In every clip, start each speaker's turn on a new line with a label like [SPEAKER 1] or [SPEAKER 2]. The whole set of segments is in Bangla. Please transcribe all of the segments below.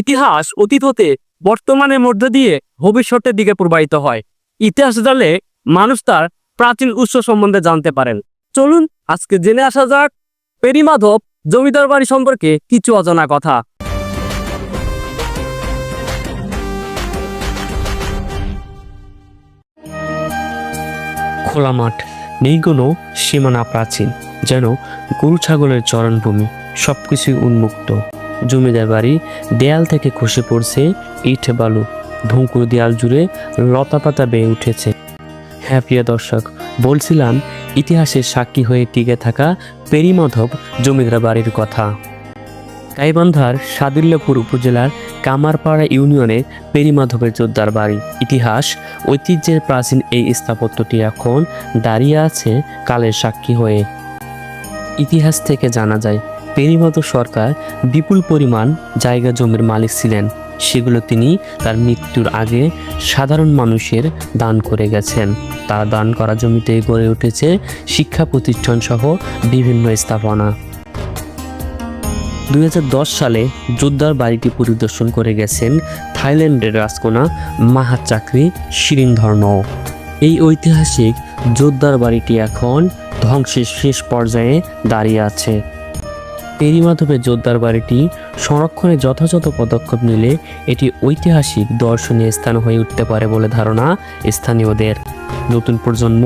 [SPEAKER 1] ইতিহাস অতীত হতে বর্তমানের মধ্য দিয়ে ভবিষ্যতের দিকে প্রবাহিত হয়। ইতিহাস জানলে মানুষ তার প্রাচীন উৎস সম্বন্ধে জানতে পারেন। চলুন আজকে জেনে আসা যাক পেরিমাধব জমিদার বাড়ি সম্পর্কে কিছু অজানা কথা।
[SPEAKER 2] খোলা মাঠ নেই কোনো সীমানা প্রাচীন, যেন গরু ছাগলের চরণভূমি সব কিছুই উন্মুক্ত। জমিদার বাড়ি দেয়াল থেকে খসে পড়ছে ইট বালু। ভুঙ্কুর দেয়াল জুড়ে লতাপাতা বেয়ে উঠেছে। হ্যাঁ প্রিয় দর্শক, বলছিলাম ইতিহাসের সাক্ষী হয়ে টিকে থাকা পেরিমাধব জমিদার বাড়ির কথা। গাইবান্ধার সাদিল্যপুর উপজেলার কামারপাড়া ইউনিয়নে পেরিমাধবের যোদ্ধার বাড়ি। ইতিহাস, ঐতিহ্যের প্রাচীন এই স্থাপত্যটি এখন দাঁড়িয়ে আছে কালের সাক্ষী হয়ে। ইতিহাস থেকে জানা যায় পেরিমাধব সরকার বিপুল পরিমাণ জায়গা জমির মালিক ছিলেন। সেগুলো তিনি তার মৃত্যুর আগে সাধারণ মানুষের দান করে গেছেন। তার দান করা জমিতে গড়ে উঠেছে শিক্ষা প্রতিষ্ঠান সহ বিভিন্ন স্থাপনা। দুই হাজার দশ সালে যোদ্ধার বাড়িটি পরিদর্শন করে গেছেন থাইল্যান্ডের রাজকোনা মাহাত চাকরি শিরিনধর্ণ এই ঐতিহাসিক যোদ্ধার বাড়িটি এখন ধ্বংসের শেষ পর্যায়ে দাঁড়িয়ে আছে। পেরিমাধবের জোরদার বাড়িটি সংরক্ষণে যথাযথ পদক্ষেপ নিলে এটি ঐতিহাসিক দর্শনীয় স্থান হয়ে উঠতে পারে বলে ধারণা স্থানীয়দের। নতুন প্রজন্ম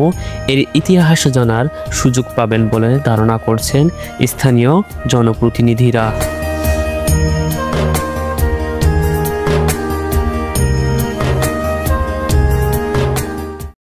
[SPEAKER 2] এর ইতিহাস জানার সুযোগ পাবেন বলে ধারণা করছেন স্থানীয় জনপ্রতিনিধিরা।